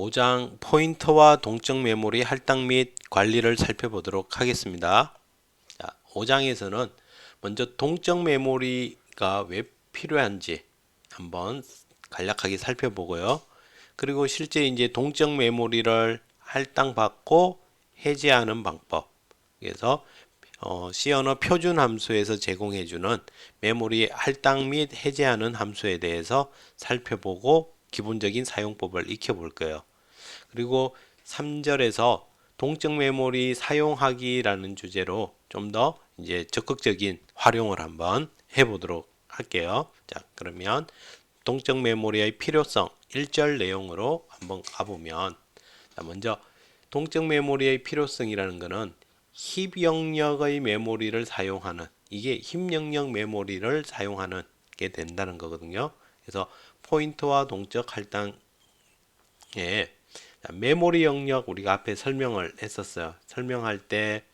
5장 포인터와 동적 메모리 할당 및 관리를 살펴보도록 하겠습니다. 자, 5장에서는 먼저 동적 메모리가 왜 필요한지 한번 간략하게 살펴보고요. 그리고 실제 이제 동적 메모리를 할당받고 해제하는 방법. 그래서 어, C 언어 표준 함수에서 제공해주는 메모리 할당 및 해제하는 함수에 대해서 살펴보고 기본적인 사용법을 익혀볼 거예요. 그리고 3절에서 동적 메모리 사용하기라는 주제로 좀 더 이제 적극적인 활용을 한번 해보도록 할게요. 자, 그러면 동적 메모리의 필요성 1절 내용으로 한번 가보면 자, 먼저 동적 메모리의 필요성이라는 것은 힙 영역의 메모리를 사용하는 이게 힙 영역 메모리를 사용하는 게 된다는 거거든요. 그래서 포인트와 동적 할당에 메모리 영역 우리가 앞에 설명을 했었어요. 설명할 때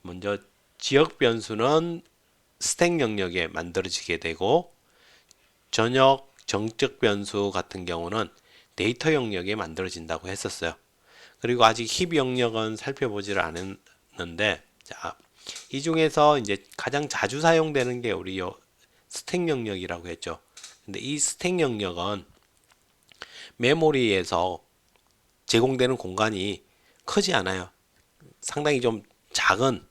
먼저 지역 변수는 스택 영역에 만들어지게 되고 전역 정적 변수 같은 경우는 데이터 영역에 만들어진다고 했었어요. 그리고 아직 힙 영역은 살펴보지를 않았는데 자, 이 중에서 이제 가장 자주 사용되는 게 우리 요 스택 영역이라고 했죠. 근데 이 스택 영역은 메모리에서 제공되는 공간이 크지 않아요. 상당히 좀 작은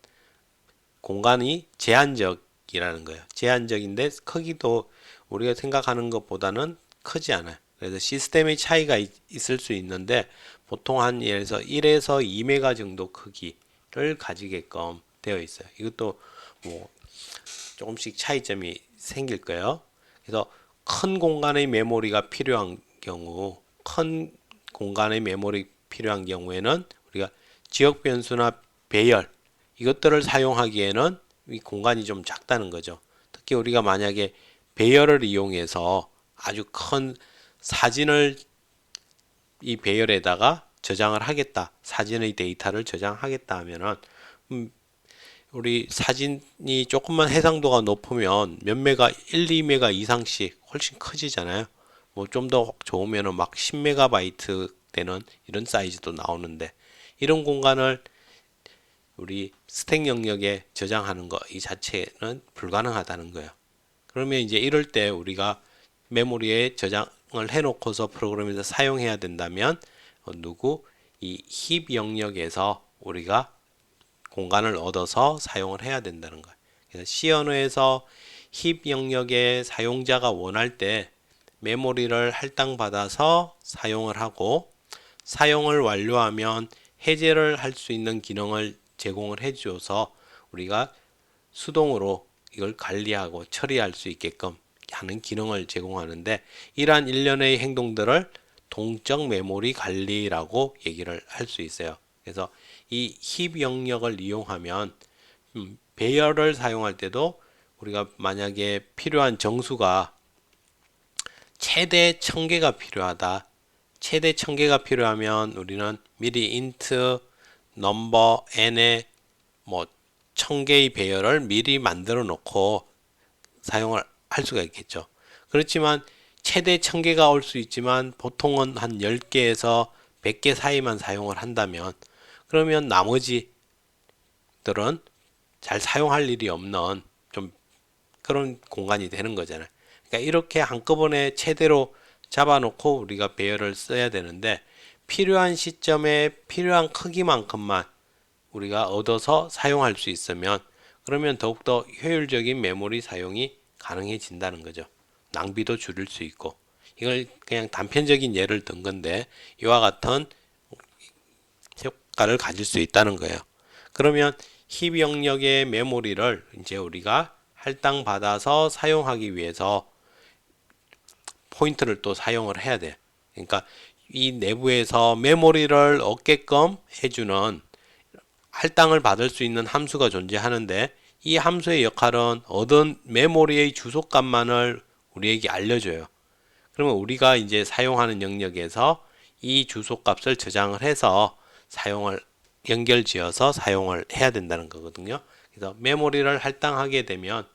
공간이 제한적이라는 거예요. 제한적인데 크기도 우리가 생각하는 것보다는 크지 않아요. 그래서 시스템의 차이가 있, 을수 있는데 보통 한 예를 들어서 1에서 2메가 정도 크기를 가지게끔 되어 있어요. 이것도 뭐 조금씩 차이점이 생길 거예요. 그래서 큰 공간의 메모리가 필요한 경우 큰 공간의 메모리 필요한 경우에는 우리가 지역 변수나 배열 이것들을 사용하기에는 이 공간이 좀 작다는 거죠. 특히 우리가 만약에 배열을 이용해서 아주 큰 사진을 이 배열에다가 저장을 하겠다. 사진의 데이터를 저장하겠다 하면은 음, 우리 사진이 조금만 해상도가 높으면 몇 메가 1, 2메가 이상씩 훨씬 커지잖아요. 뭐 좀 더 좋으면은 막 10메가바이트 되는 이런 사이즈도 나오는데 이런 공간을 우리 스택 영역에 저장하는 거이 자체는 불가능하다는 거예요. 그러면 이제 이럴 때 우리가 메모리에 저장을 해놓고서 프로그램에서 사용해야 된다면 어, 누구 이 힙 영역에서 우리가 공간을 얻어서 사용을 해야 된다는 거예요. 그래서 C 언어에서 힙 영역의 사용자가 원할 때 메모리를 할당받아서 사용을 하고 사용을 완료하면 해제를 할 수 있는 기능을 제공을 해줘서 우리가 수동으로 이걸 관리하고 처리할 수 있게끔 하는 기능을 제공하는데 이러한 일련의 행동들을 동적 메모리 관리라고 얘기를 할 수 있어요. 그래서 이 힙 영역을 이용하면 음, 배열을 사용할 때도 우리가 만약에 필요한 정수가 최대 1000개가 필요하다. 최대 1000개가 필요하면 우리는 미리 int 넘버 n의 뭐 1000개의 배열을 미리 만들어 놓고 사용을 할 수가 있겠죠. 그렇지만 최대 1000개가 올 수 있지만 보통은 한 10개에서 100개 사이만 사용을 한다면 그러면 나머지들은 잘 사용할 일이 없는 좀 그런 공간이 되는 거잖아요. 그러니까 이렇게 한꺼번에 최대로 잡아놓고 우리가 배열을 써야 되는데 필요한 시점에 필요한 크기만큼만 우리가 얻어서 사용할 수 있으면 그러면 더욱더 효율적인 메모리 사용이 가능해진다는 거죠. 낭비도 줄일 수 있고 이걸 그냥 단편적인 예를 든 건데 이와 같은 효과를 가질 수 있다는 거예요. 그러면 힙 영역의 메모리를 이제 우리가 할당 받아서 사용하기 위해서 포인트를 또 사용을 해야 돼. 그러니까 이 내부에서 메모리를 얻게끔 해주는 할당을 받을 수 있는 함수가 존재하는데 이 함수의 역할은 얻은 메모리의 주소값만을 우리에게 알려줘요. 그러면 우리가 이제 사용하는 영역에서 이 주소값을 저장을 해서 사용을 연결 지어서 사용을 해야 된다는 거거든요. 그래서 메모리를 할당하게 되면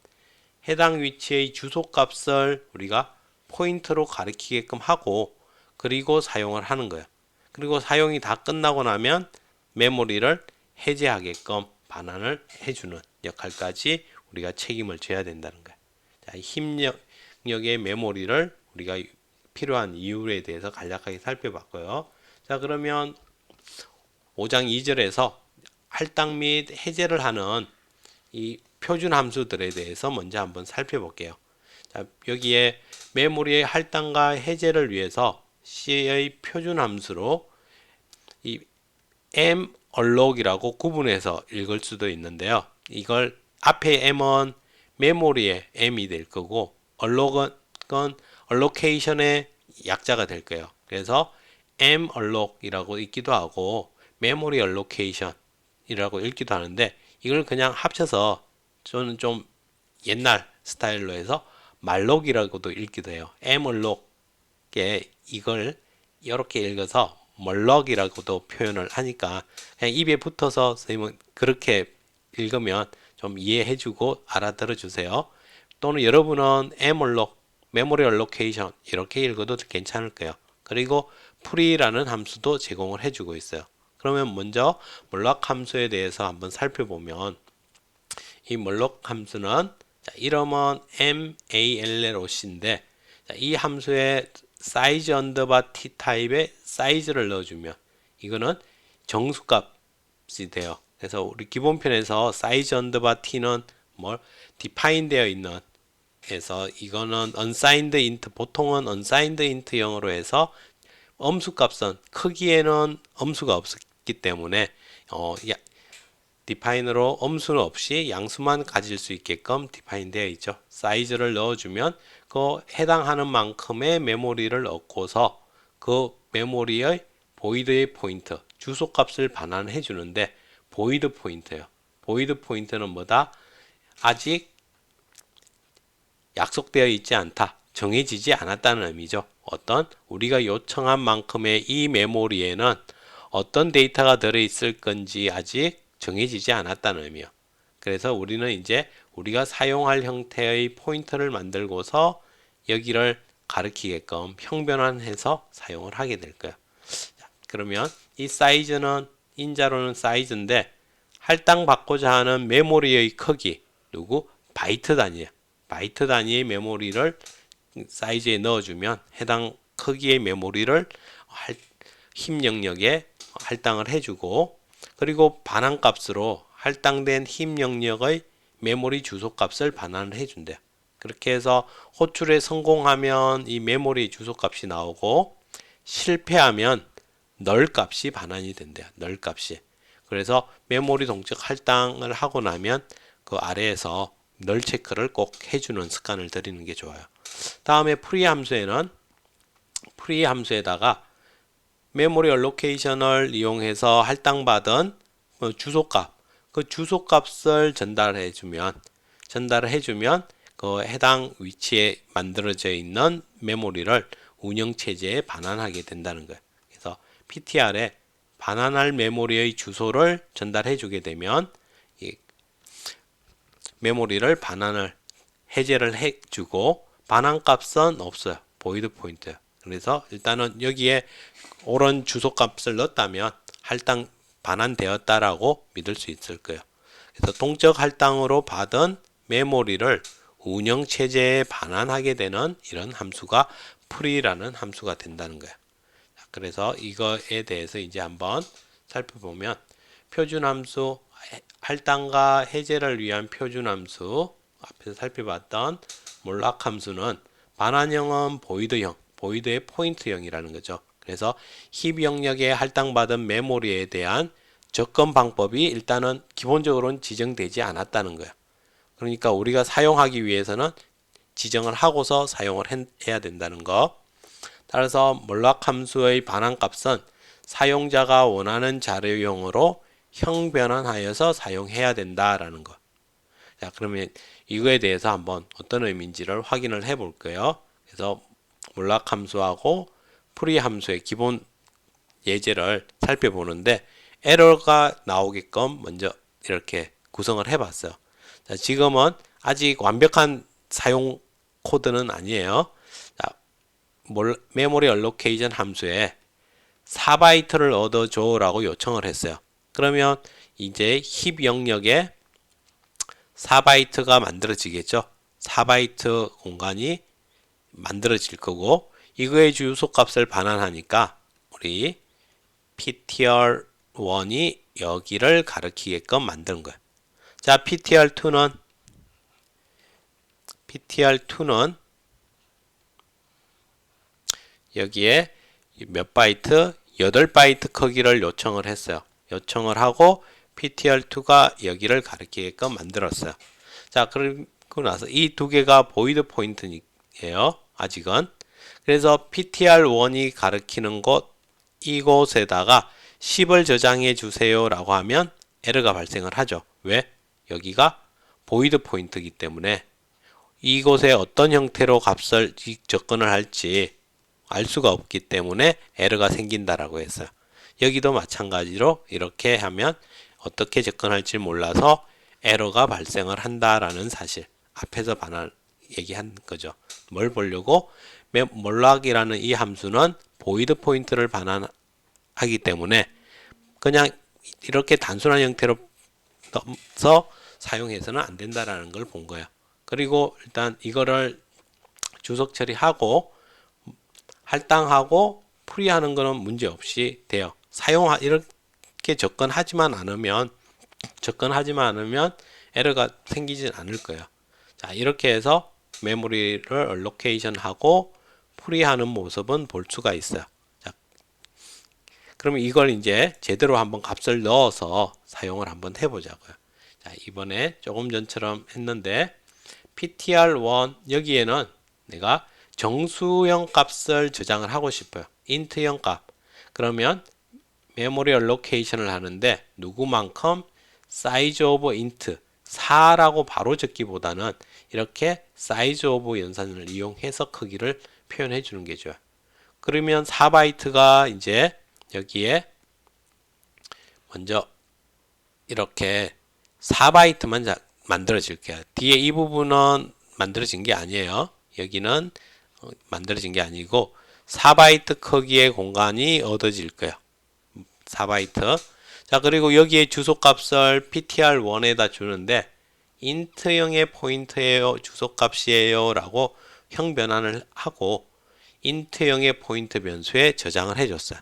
해당 위치의 주소값을 우리가 포인트로 가리키게끔 하고 그리고 사용을 하는 거예요. 그리고 사용이 다 끝나고 나면 메모리를 해제하게끔 반환을 해주는 역할까지 우리가 책임을 져야 된다는 거예요. 자, 힘력의 메모리를 우리가 필요한 이유에 대해서 간략하게 살펴봤고요. 자, 그러면 5장 2절에서 할당 및 해제를 하는 이 표준 함수들에 대해서 먼저 한번 살펴볼게요. 자, 여기에 메모리의 할당과 해제를 위해서 C의 표준 함수로 이 m allocation이라고 구분해서 읽을 수도 있는데요. 이걸 앞에 m은 메모리의 m이 될 거고 allocation은 allocation의 약자가 될 거예요. 그래서 m alloc이라고 읽기도 하고 memory allocation이라고 읽기도 하는데 이걸 그냥 합쳐서 저는 좀 옛날 스타일로 해서 말록이라고도 읽기도 해요. alloc에 이걸 이렇게 읽어서 멀럭이라고도 표현을 하니까 그냥 입에 붙어서 선생님은 그렇게 읽으면 좀 이해해주고 알아들어 주세요. 또는 여러분은 mallok, memory allocation 이렇게 읽어도 괜찮을 거예요. 그리고 free라는 함수도 제공을 해주고 있어요. 그러면 먼저 멀럭 함수에 대해서 한번 살펴보면 이 멀럭 함수는 자, 이름은 malloc,인데 이 함수에 사이즈 언더바 t 타입의 사이즈를 넣어주면 이거는 정수값이 돼요. 그래서 우리 기본편에서 사이즈 언더바 t는 뭘 define 되어 있는 해서 이거는 unsigned int 보통은 unsigned int 영어로 해서 엄수값은 크기에는 엄수가 없기 때문에 어, 야, 디파인으로 엄수는 없이 양수만 가질 수 있게끔 디파인 되어 있죠. 사이즈를 넣어주면 그 해당하는 만큼의 메모리를 넣고서 그 메모리의 보이드의 포인트, 주소값을 반환해 주는데 보이드 포인트예요. 보이드 포인트는 뭐다? 아직 약속되어 있지 않다. 정해지지 않았다는 의미죠. 어떤 우리가 요청한 만큼의 이 메모리에는 어떤 데이터가 들어있을 건지 아직 정해지지 않았다는 의미요. 그래서 우리는 이제 우리가 사용할 형태의 포인터를 만들고서 여기를 가리키게끔 형변환해서 사용을 하게 될 거예요. 자, 그러면 이 사이즈는 인자로는 사이즈인데 할당받고자 하는 메모리의 크기 누구 바이트 단위야. 바이트 단위의 메모리를 사이즈에 넣어주면 해당 크기의 메모리를 힘 영역에 할당을 해주고 그리고 반환값으로 할당된 힘 영역의 메모리 주소 값을 반환을 해준대요. 그렇게 해서 호출에 성공하면 이 메모리 주소 값이 나오고 실패하면 널 값이 반환이 된대요. 널 값이. 그래서 메모리 동적 할당을 하고 나면 그 아래에서 널 체크를 꼭 해주는 습관을 들이는 게 좋아요. 다음에 프리 함수에는 프리 함수에다가 메모리 얼로케이션을 이용해서 할당받은 뭐 주소값 그 주소값을 전달해 주면 전달을 해주면 그 해당 위치에 만들어져 있는 메모리를 운영 체제에 반환하게 된다는 거예요. 그래서 PTR에 반환할 메모리의 주소를 전달해 주게 되면 이 메모리를 반환을 해제를 해 주고 반환 값은 없어요. 보이드 포인트. 그래서 일단은 여기에 옳은 주소 값을 넣었다면 할당 반환되었다라고 믿을 수 있을 거예요. 그래서 동적 할당으로 받은 메모리를 운영 체제에 반환하게 되는 이런 함수가 풀이라는 함수가 된다는 거예요. 그래서 이거에 대해서 이제 한번 살펴보면 표준 함수 할당과 해제를 위한 표준 함수 앞에서 살펴봤던 몰락 함수는 반환형은 보이드형, 보이드의 포인트형이라는 거죠. 그래서 힙 영역에 할당받은 메모리에 대한 접근 방법이 일단은 기본적으로는 지정되지 않았다는 거예요. 그러니까 우리가 사용하기 위해서는 지정을 하고서 사용을 해야 된다는 거. 따라서 몰락 함수의 반환 값은 사용자가 원하는 자료용으로 형변환하여서 사용해야 된다라는 거. 자, 그러면 이거에 대해서 한번 어떤 의미인지를 확인을 해 볼게요. 그래서 몰락 함수하고 프리 함수의 기본 예제를 살펴보는데 에러가 나오게끔 먼저 이렇게 구성을 해 봤어요. 자, 지금은 아직 완벽한 사용 코드는 아니에요. 자, 메모리 얼로케이션 함수에 4바이트를 얻어줘라고 요청을 했어요. 그러면 이제 힙 영역에 4바이트가 만들어지겠죠. 4바이트 공간이 만들어질 거고 이거의 주소 값을 반환하니까 우리 ptr1이 여기를 가리키게끔 만드는 거예요. 자, ptr2는 ptr2는 여기에 몇 바이트? 8바이트 크기를 요청을 했어요. 요청을 하고 ptr2가 여기를 가리키게끔 만들었어요. 자, 그리고 나서 이 두 개가 보이드 포인트예요. 아직은. 그래서 ptr1이 가리키는 곳 이곳에다가 10을 저장해 주세요 라고 하면 에러가 발생을 하죠. 왜? 여기가 보이드 포인트이기 때문에 이곳에 어떤 형태로 값을 접근을 할지 알 수가 없기 때문에 에러가 생긴다라고 했어요. 여기도 마찬가지로 이렇게 하면 어떻게 접근할지 몰라서 에러가 발생을 한다라는 사실 앞에서 반환 얘기한 거죠. 뭘 보려고 몰락이라는 이 함수는 보이드 포인트를 반환하기 때문에 그냥 이렇게 단순한 형태로 넣어서 사용해서는 안 된다라는 걸 본 거예요. 그리고 일단 이거를 주석 처리하고 할당하고 풀이하는 거는 문제 없이 돼요. 사용 이렇게 접근하지만 않으면 접근하지만 않으면 에러가 생기진 않을 거예요. 자, 이렇게 해서 메모리를 얼로케이션 하고 풀이하는 모습은 볼 수가 있어요. 자, 그러면 이걸 이제 제대로 한번 값을 넣어서 사용을 한번 해보자고요. 자, 이번에 조금 전처럼 했는데 ptr1 여기에는 내가 정수형 값을 저장을 하고 싶어요. int형 값. 그러면 메모리 얼로케이션을 하는데 누구만큼 size of int 4라고 바로 적기보다는 이렇게 size of 연산을 이용해서 크기를 표현해 주는 게 좋아요. 그러면 4바이트가 이제 여기에 먼저 이렇게 4바이트만 만들어질게요. 뒤에 이 부분은 만들어진 게 아니에요. 여기는 어, 만들어진 게 아니고 4바이트 크기의 공간이 얻어질 거예요. 4바이트. 자, 그리고 여기에 주소값을 ptr1에다 주는데 int형의 포인트예요, 주소값이에요 라고 형 변환을 하고 int형의 포인트 변수에 저장을 해줬어요.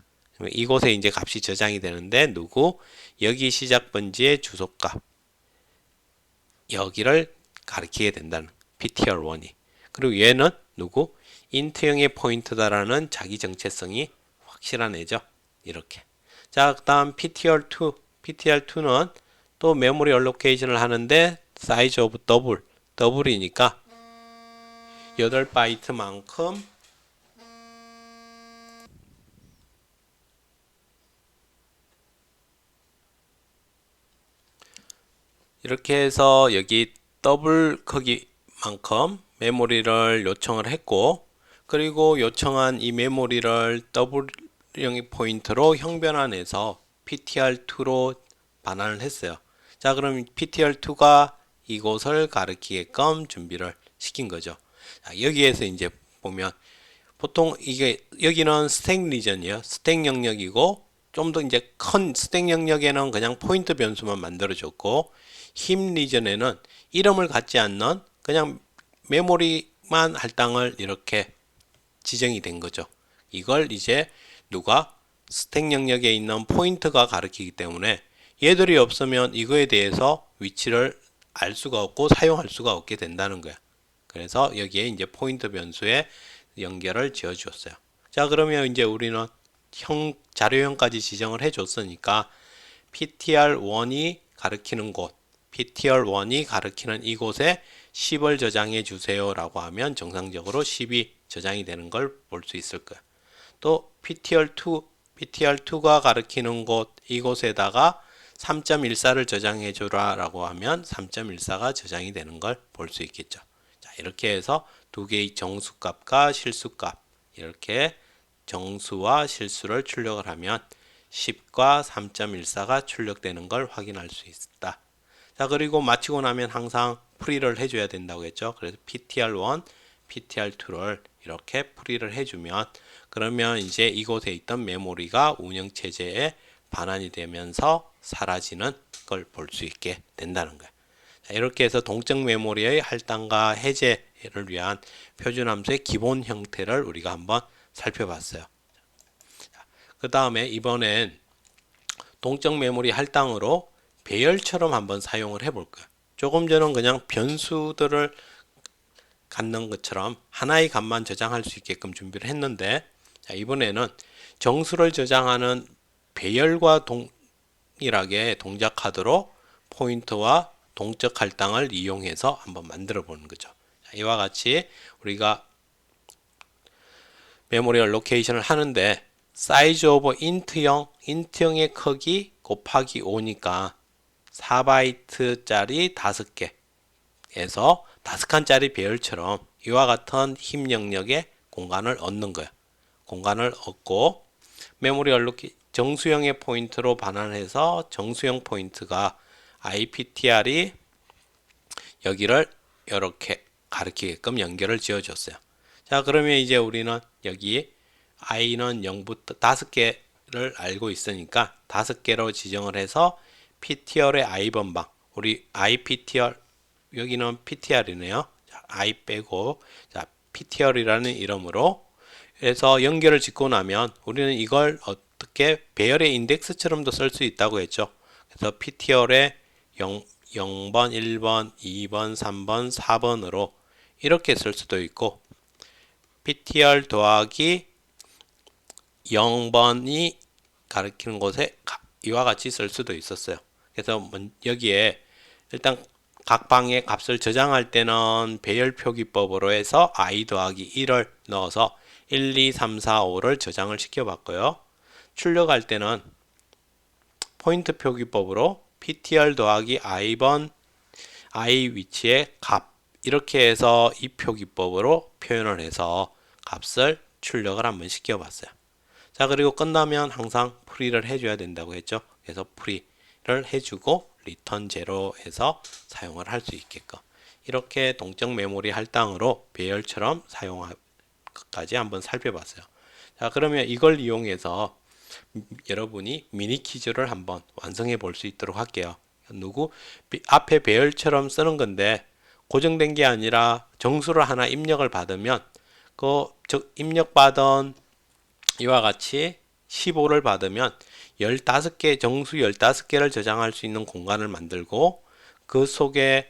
이곳에 이제 값이 저장이 되는데 누구? 여기 시작 번지의 주소값 여기를 가리키게 된다는 ptr1이 그리고 얘는 누구? 인트형의 포인트다라는 자기 정체성이 확실한 애죠. 이렇게. 자, 그 다음 PTR2. PTR2는 또 메모리 얼로케이션을 하는데 사이즈 오브 더블. 더블이니까 8바이트만큼 이렇게 해서 여기 더블 크기만큼 메모리를 요청을 했고 그리고 요청한 이 메모리를 W형의 포인트로 형변환해서 PTR2로 반환을 했어요. 자, 그럼 PTR2가 이곳을 가리키게끔 준비를 시킨 거죠. 자, 여기에서 이제 보면 보통 이게 여기는 스택 리전이에요. 스택 영역이고 좀 더 이제 큰 스택 영역에는 그냥 포인트 변수만 만들어줬고 힘 리전에는 이름을 갖지 않는 그냥 메모리만 할당을 이렇게 지정이 된 거죠. 이걸 이제 누가 스택 영역에 있는 포인트가 가리키기 때문에 얘들이 없으면 이거에 대해서 위치를 알 수가 없고 사용할 수가 없게 된다는 거야. 그래서 여기에 이제 포인트 변수에 연결을 지어 주었어요. 자, 그러면 이제 우리는 형 자료형까지 지정을 해 줬으니까 ptr1이 가리키는 곳, ptr1이 가리키는 이곳에 10을 저장해 주세요라고 하면 정상적으로 10이 저장이 되는 걸 볼 수 있을 거야. 또 PTR2, PTR2가 가리키는 곳 이곳에다가 3.14를 저장해 주라 라고 하면 3.14가 저장이 되는 걸 볼 수 있겠죠. 자, 이렇게 해서 두 개의 정수값과 실수값 이렇게 정수와 실수를 출력을 하면 10과 3.14가 출력되는 걸 확인할 수 있다. 자, 그리고 마치고 나면 항상 프리를 해줘야 된다고 했죠. 그래서 PTR1, PTR2를 이렇게 풀이를 해주면 그러면 이제 이곳에 있던 메모리가 운영 체제에 반환이 되면서 사라지는 걸 볼 수 있게 된다는 거예요. 자, 이렇게 해서 동적 메모리의 할당과 해제를 위한 표준 함수의 기본 형태를 우리가 한번 살펴봤어요. 그 다음에 이번엔 동적 메모리 할당으로 배열처럼 한번 사용을 해볼 거예요. 조금 전은 그냥 변수들을 갖는 것처럼 하나의 값만 저장할 수 있게끔 준비를 했는데 자, 이번에는 정수를 저장하는 배열과 동 일하게 동작하도록 포인트와 동적 할당을 이용해서 한번 만들어 보는 거죠. 자, 이와 같이 우리가 메모리 알로케이션을 하는데 사이즈 오브 인트형, 인트형의 크기 곱하기 5니까 4바이트짜리 5개에서 5칸짜리 배열처럼 이와 같은 힘 영역의 공간을 얻는 거예요. 공간을 얻고 메모리 알로케 정수형의 포인트로 반환해서 정수형 포인트가 IPTR이 여기를 이렇게 가리키게끔 연결을 지어줬어요. 자, 그러면 이제 우리는 여기 i는 0부터 5개를 알고 있으니까 5개로 지정을 해서 ptr의 i 번방 우리 iptr 여기는 ptr이네요. 자, i 빼고 자, ptr이라는 이름으로 해서 연결을 짓고 나면 우리는 이걸 어 떻게 배열의 인덱스처럼도 쓸 수 있다고 했죠. 그래서 ptr의 0, 0번, 1번, 2번, 3번, 4번으로 이렇게 쓸 수도 있고 ptr 더하기 0번이 가리키는 곳에 가- 이와 같이 쓸 수도 있었어요. 그래서 먼- 여기에 일단 각 방의 값을 저장할 때는 배열 표기법으로 해서 i 더하기 1을 넣어서 1, 2, 3, 4, 5를 저장을 시켜봤고요. 출력할 때는 포인트 표기법으로 ptr 더하기 i번 i 위치의 값 이렇게 해서 이 표기법으로 표현을 해서 값을 출력을 한번 시켜봤어요. 자 그리고 끝나면 항상 프리를 해줘야 된다고 했죠. 그래서 프리를 해주고 리턴 제로 해서 사용을 할 수 있게끔 이렇게 동적 메모리 할당으로 배열처럼 사용할 것까지 한번 살펴봤어요. 자 그러면 이걸 이용해서 여러분이 미니 퀴즈를 한번 완성해 볼 수 있도록 할게요. 누구 비- 앞에 배열처럼 쓰는 건데 고정된 게 아니라 정수를 하나 입력을 받으면 그즉 입력받은 이와 같이 15를 받으면 15개 정수 15개를 저장할 수 있는 공간을 만들고 그 속에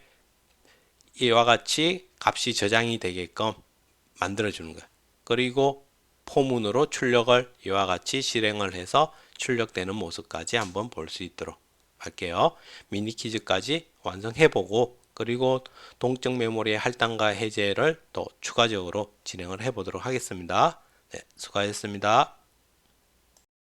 이와 같이 값이 저장이 되게끔 만들어 주는 거예요. 그리고 포문으로 출력을 이와 같이 실행을 해서 출력되는 모습까지 한번 볼 수 있도록 할게요. 미니 퀴즈까지 완성해 보고 그리고 동적 메모리의 할당과 해제를 또 추가적으로 진행을 해 보도록 하겠습니다. 네, 수고하셨습니다.